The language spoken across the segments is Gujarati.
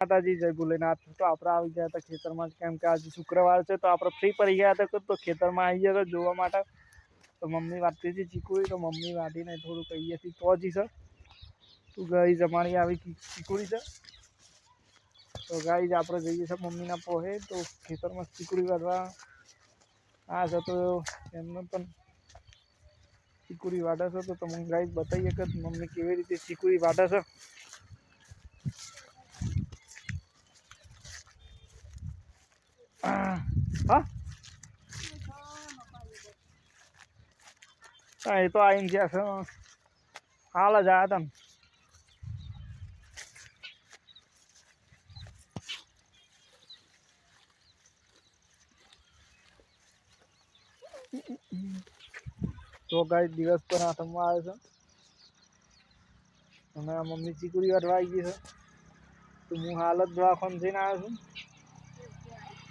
માતાજી, જય ભોલેનાથ. તો આપણે આવી ગયા હતા ખેતરમાં કેમ કે આજે શુક્રવાર છે, તો આપણે ફ્રી પડી ગયા હતા, તો ખેતરમાં આવી ગયા હતા જોવા માટે. તો મમ્મી વાંચતી હતી ચીકુડી તો મમ્મી વાટીને થોડુંક છીએ તો જી છે તું ગઈ જમાણી આવી ચીકુડી છે. તો ગાઈ આપણે જઈએ છીએ મમ્મીના પોહે, તો ખેતરમાં ચીકુડી વાટવા આ છે તો એમને પણ ચીકુડી વાટે છે, તો તમને ગાઈ બતાવીએ કે મમ્મી કેવી રીતે ચીકુડી વાટે છે. હા હા એ તો આવીને ગયા છે હાલ જ આવ્યા હતા ને તો ગાઈ દિવસ પર આઠમમાં આવે છે અને આ મમ્મી ચીકુડી વાટવા આવી ગઈ છે તો હું હાલ જ દવાખાને જઈને આવ્યો છું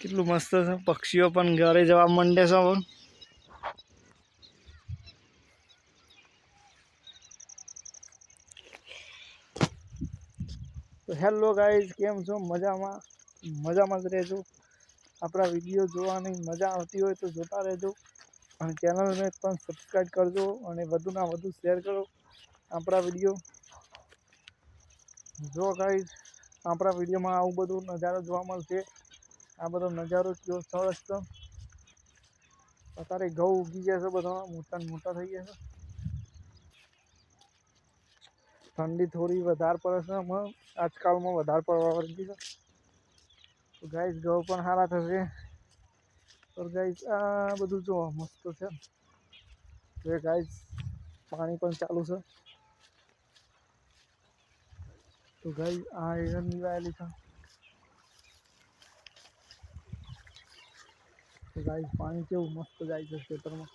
કેટલું મસ્ત છે. પક્ષીઓ પણ ઘરે જવા માંડે છે પણ તો હેલો ગાઈઝ, કેમ છો? મજામાં? મજામાં જ રહેજો. આપણા વીડિયો જોવાની મજા આવતી હોય તો જોતા રહેજો. અને ચેનલને પણ સબસ્ક્રાઈબ કરજો અને વધુના વધુ શેર કરો આપણા વીડિયો. જો ગાઈઝ, આપણા વિડીયોમાં આવું બધું નજારો જોવા મળશે. આ બધો નજારો કેવો સરસ છે અત્યારે ઘઉં ઉગી ગયા છે બધા મોટા ને મોટા થઈ ગયા છે ઠંડી થોડી વધારે પડે છે હમણાં આજકાલમાં વધારે પડવા વળગી છે તો ગાઈસ ઘઉં પણ સારા થશે તો ગાઈસ આ બધું જો મસ્ત છે તો ગાઈસ પાણી પણ ચાલુ છે તો ગાઈસ આ એરંડી વાયેલી છે તો ગાઈસ પાણી કેવું મસ્ત જાય છે ખેતરમાં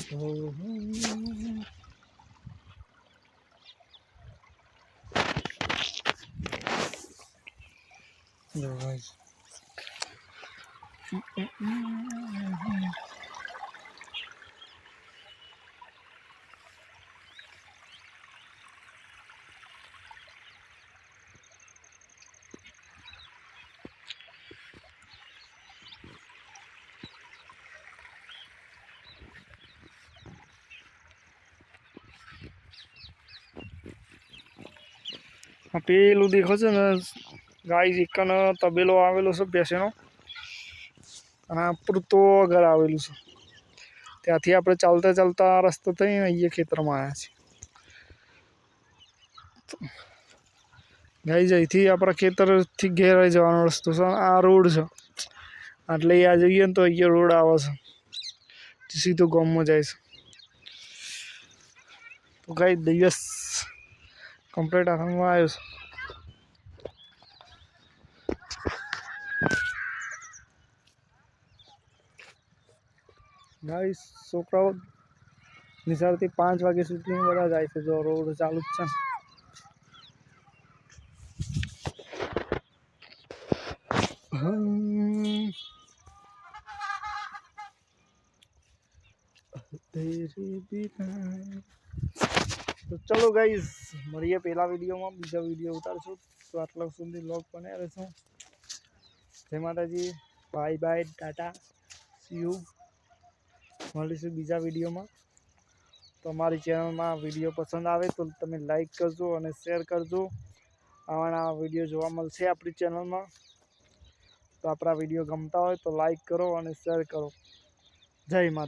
તો જો પેલું દેખો છે ને ગાય એકન તબેલો આવેલો છે બેસેનો અને આ પૂરતો ઘર આવેલું છે. ત્યાંથી આપણે ચાલતા ચાલતા રસ્તો થઈને અહીંયા ખેતરમાં આવ્યા છીએ. ગાઈ અહીંથી આપણા ખેતરથી ઘેર જવાનો રસ્તો છે આ રોડ છે. એટલે આ જઈએ ને તો અહીંયા રોડ આવે છે. સીધો ગામમાં જાય છે. તો ગાઈ દિવસ કમ્પ્લીટ હાથમાં આવ્યો છે ગાઈસ છોકરાઓ નિશાળથી પાંચ વાગ્યા સુધી બધા જાય છે જો રોડ ચાલુ જ છે હમ. તેરે બિના તો ચલો ગાઈઝ મળીએ પહેલા વિડીયોમાં, બીજા વીડિયો ઉતારશું. તો આટલા સુધી લોગ બને રહેશું. જય માતાજી. Bye bye tata. See you મળીશું બીજા વિડીયોમાં. તો અમારી ચેનલમાં વીડિયો પસંદ આવે તો તમે લાઈક કરજો અને શેર કરજો. આવાના વીડિયો જોવા મળશે આપણી ચેનલમાં તો આપણા વીડિયો ગમતા હોય તો લાઈક કરો અને શેર કરો. જય માતા